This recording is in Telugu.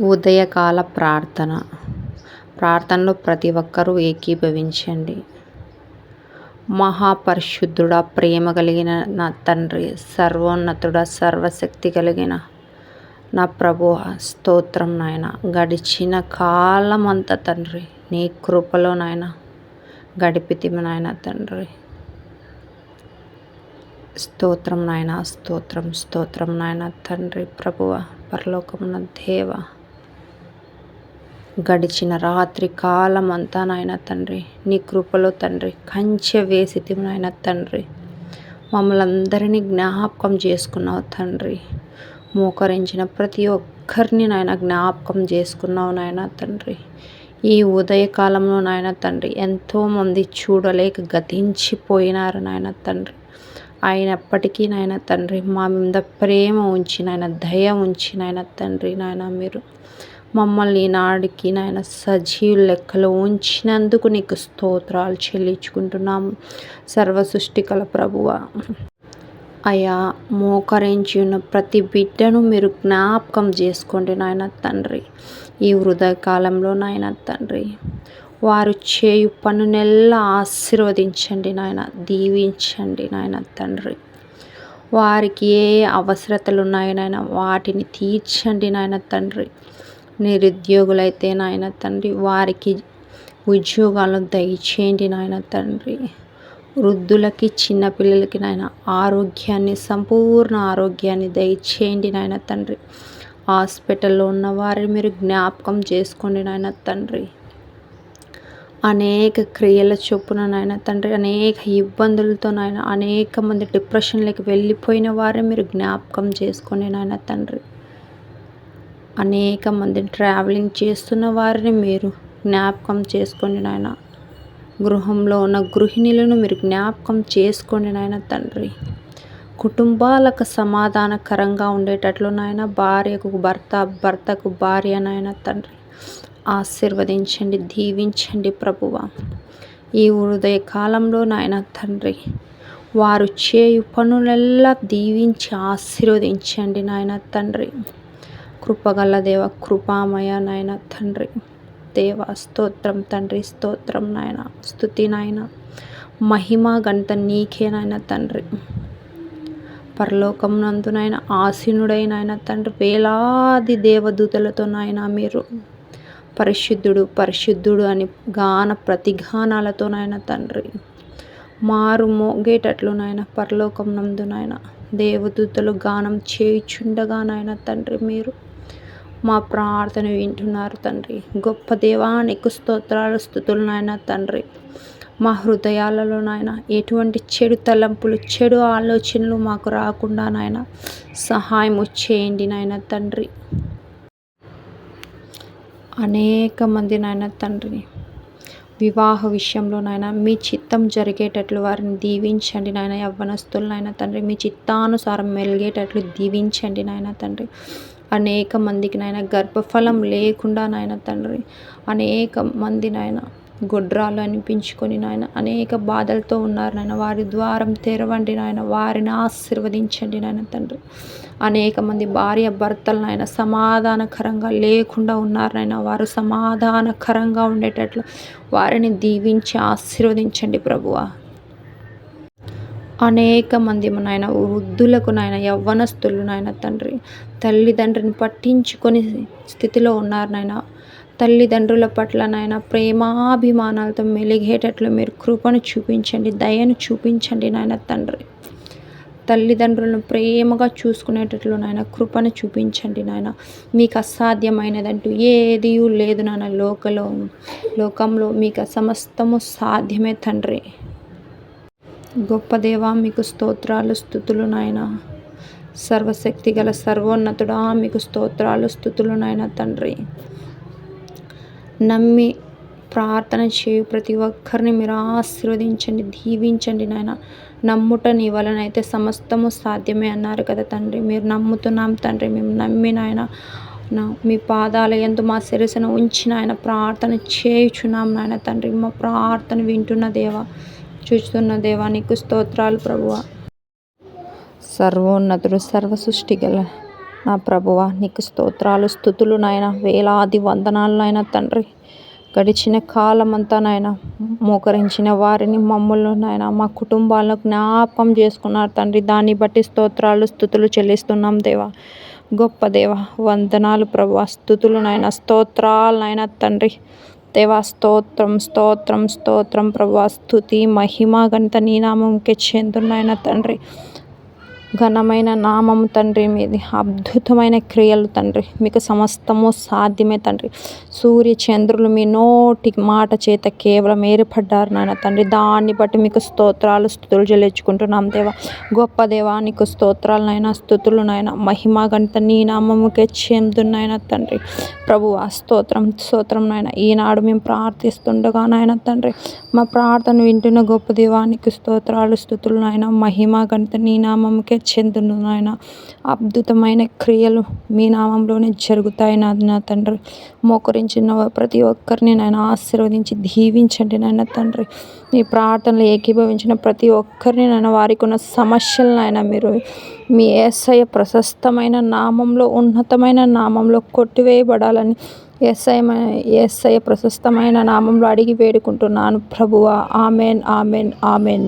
ఉదయకాల ప్రార్థన. ప్రార్థనలో ప్రతి ఒక్కరూ ఏకీభవించండి. మహాపరిశుద్ధుడ ప్రేమ కలిగిన నా తండ్రి సర్వోన్నతుడ సర్వశక్తి కలిగిన నా ప్రభు స్తోత్రం నాయన. గడిచిన కాలం అంతా తండ్రి నీ కృపలో నాయన. గడిపితిమి నాయన తండ్రి. స్తోత్రం నాయన స్తోత్రం స్తోత్రం నాయన తండ్రి ప్రభువ పరలోకమున దేవ. గడిచిన రాత్రి కాలం అంతా నాయన తండ్రి నీ కృపలో తండ్రి కంచె వేసి నాయన తండ్రి. మమ్మల్ని అందరినీ జ్ఞాపకం చేసుకున్నావు తండ్రి. మోకరించిన ప్రతి ఒక్కరిని నాయన జ్ఞాపకం చేసుకున్నావు నాయన తండ్రి. ఈ ఉదయకాలంలో నాయన తండ్రి ఎంతోమంది చూడలేక గతించిపోయినారు నాయన తండ్రి. అయినప్పటికీ నాయన తండ్రి మా మీద ప్రేమ ఉంచి నాయన దయ ఉంచి నాయన తండ్రి నాయన మీరు. మమ్మల్ని నాడికి నాయన సజీవ లెక్కలో ఉంచినందుకు నీకు స్తోత్రాలు చెల్లించుకుంటున్నాము. సర్వసృష్టికల ప్రభువ అయా మోకరించి ఉన్న ప్రతి బిడ్డను మీరు జ్ఞాపకం చేసుకోండి నాయన తండ్రి. ఈ హృదయకాలంలో నాయన తండ్రి వారు చేయు పనునెల్లా ఆశీర్వదించండి నాయన దీవించండి నాయన తండ్రి. వారికి ఏ అవసరతలు ఉన్నాయో నాయన వాటిని తీర్చండి నాయన తండ్రి. నిరుద్యోగులైతే నాయన తండ్రి వారికి ఉద్యోగాలను దయచేయండి నాయన తండ్రి. వృద్ధులకి చిన్నపిల్లలకి నాయన ఆరోగ్యాన్ని సంపూర్ణ ఆరోగ్యాన్ని దయచేయండి నాయన తండ్రి. హాస్పిటల్లో ఉన్న వారిని మీరు జ్ఞాపకం చేసుకోండి నాయన తండ్రి. అనేక క్రియల చొప్పున నాయన తండ్రి అనేక ఇబ్బందులతో నాయన అనేక మంది డిప్రెషన్లోకి వెళ్ళిపోయిన వారిని మీరు జ్ఞాపకం చేసుకోండి నాయన తండ్రి. అనేక మంది ట్రావెలింగ్ చేస్తున్న వారిని మీరు జ్ఞాపకం చేసుకోండి నాయన. గృహంలో ఉన్న గృహిణులను మీరు జ్ఞాపకం చేసుకోండి నాయన తండ్రి. కుటుంబాలకు సమాధానకరంగా ఉండేటట్లు నాయన భార్యకు భర్త భర్తకు భార్య నాయన తండ్రి. ఆశీర్వదించండి దీవించండి ప్రభువ. ఈ ఉదయ కాలంలో నాయన తండ్రి వారు చేయు పనులెల్లా దీవించి ఆశీర్వదించండి నాయన తండ్రి. కృపగల దేవ కృపామయ నాయన తండ్రి. దేవ స్తోత్రం తండ్రి స్తోత్రం నాయన స్థుతి నాయన. మహిమ గంట నీకే నాయన తండ్రి. పరలోకం నందునైన ఆసీనుడైన ఆయన తండ్రి. వేలాది దేవదూతలతో నాయన మీరు. పరిశుద్ధుడు పరిశుద్ధుడు అని గాన ప్రతిగానాలతో నాయన తండ్రి. మారు మోగేటట్లు నాయన పరలోకం నందునైనా నాయన. దేవదూతలు గానం చేయుచుండగా నాయన తండ్రి మీరు. మా ప్రార్థన వింటున్నారు తండ్రి. గొప్ప దేవానికి స్తోత్రాలు స్థుతులు నాయన తండ్రి. మా హృదయాలలో నాయన ఎటువంటి చెడు తలంపులు చెడు ఆలోచనలు మాకు రాకుండా నాయన సహాయం చేయండి నాయన తండ్రి. అనేక మంది నాయన తండ్రి వివాహ విషయంలో నాయన మీ చిత్తం జరిగేటట్లు వారిని దీవించండి నాయన. యవ్వనస్తులు నాయన తండ్రి మీ చిత్తానుసారం మెలిగేటట్లు దీవించండి నాయన తండ్రి. అనేక మందికి నాయన గర్భఫలం లేకుండా నాయన తండ్రి అనేక మంది నాయన గొడ్రాలు అనిపించుకొని నాయన అనేక బాధలతో ఉన్నారు నాయన. వారి ద్వారం తెరవండి నాయన వారిని ఆశీర్వదించండి నాయన తండ్రి. అనేక మంది భార్య భర్తలు నాయన సమాధానకరంగా లేకుండా ఉన్నారు నాయన. వారు సమాధానకరంగా ఉండేటట్లు వారిని దీవించి ఆశీర్వదించండి ప్రభువా. అనేక మంది నాయన వృద్ధులకు నాయన యవ్వనస్తులు నాయన తండ్రి. తల్లిదండ్రిని పట్టించుకొని స్థితిలో ఉన్నారు నాయన. తల్లిదండ్రుల పట్ల నాయన ప్రేమాభిమానాలతో మెలిగేటట్లు మీరు కృపను చూపించండి దయను చూపించండి నాయన తండ్రి. తల్లిదండ్రులను ప్రేమగా చూసుకునేటట్లు నాయన కృపను చూపించండి నాయన. మీకు అసాధ్యమైనదంటూ ఏది లేదు నాయన లోకలో లోకంలో మీకు సమస్తము సాధ్యమే తండ్రి. గొప్ప దేవా మీకు స్తోత్రాలు స్థుతులు నాయన. సర్వశక్తి గల సర్వోన్నతుడా మీకు స్తోత్రాలు స్థుతులు నాయన తండ్రి. నమ్మి ప్రార్థన చేయు ప్రతి ఒక్కరిని మీరు ఆశీర్వదించండి దీవించండి నాయన. నమ్ముట నీ వలనైతే సమస్తము సాధ్యమే అన్నారు కదా తండ్రి. మీరు నమ్ముతున్నాం తండ్రి మేము నమ్మి నాయన మీ పాదాల ఎందు మా శిరసను ఉంచిన ఆయన ప్రార్థన చేయుచున్నాం నాయన తండ్రి. మా ప్రార్థన వింటున్న దేవా చూస్తున్న దేవానికి స్తోత్రాలు ప్రభువ. సర్వోన్నతుడు సర్వ సృష్టి గల నా ప్రభువ నీకు స్తోత్రాలు స్థుతులు నాయన. వేలాది వందనాలు నాయన తండ్రి గడిచిన కాలం అంతా నాయన మోకరించిన వారిని మమ్మల్ని నాయన మా కుటుంబాలను జ్ఞాపకం చేసుకున్నారు తండ్రి. దాన్ని బట్టి స్తోత్రాలు స్థుతులు చెల్లిస్తున్నాం దేవా. గొప్ప దేవ వందనాలు ప్రభు స్థుతులు నాయన స్తోత్రాలు నాయన తండ్రి దేవా స్తోత్రం స్తోత్రం స్తోత్రం ప్రభా స్థుతి మహిమ గణిత నీ నామంకే చెందున్నాయన తండ్రి. ఘనమైన నామము తండ్రి మీది అద్భుతమైన క్రియలు తండ్రి. మీకు సమస్తము సాధ్యమే తండ్రి. సూర్య చంద్రులు మీ నోటి మాట చేత కేవలం ఏర్పడ్డారు నాయన తండ్రి. దాన్ని బట్టి మీకు స్తోత్రాలు స్థుతులు చెల్లించుకుంటున్నాం దేవా. గొప్ప దేవా నీకు స్తోత్రాలు నాయన స్థుతులు నాయన మహిమ గణిత నీ నామముకే చెందున్నాయన తండ్రి. ప్రభు స్తోత్రం స్తోత్రం నాయన. ఈనాడు మేము ప్రార్థిస్తుండగా నాయన తండ్రి. మా ప్రార్థన వింటున్న గొప్ప దేవానికి స్తోత్రాలు స్థుతులు నాయన మహిమా గణిత నీ నామముకే చెందును నాయన. అద్భుతమైన క్రియలు మీ నామంలోనే జరుగుతాయి నాది నా తండ్రి. మోకరించిన ప్రతి ఒక్కరిని నాయన ఆశీర్వదించి దీవించండి నాయన తండ్రి. మీ ప్రార్థనలు ఏకీభవించిన ప్రతి ఒక్కరిని నాయన వారికి ఉన్న సమస్యలను ఆయన మీరు మీ ఏసయ ప్రశస్తమైన నామంలో ఉన్నతమైన నామంలో కొట్టివేయబడాలని ఎస్ఐ ఎస్ఐ ప్రశస్తమైన నామంలో అడిగి వేడుకుంటున్నాను ప్రభువ. Amen amen amen.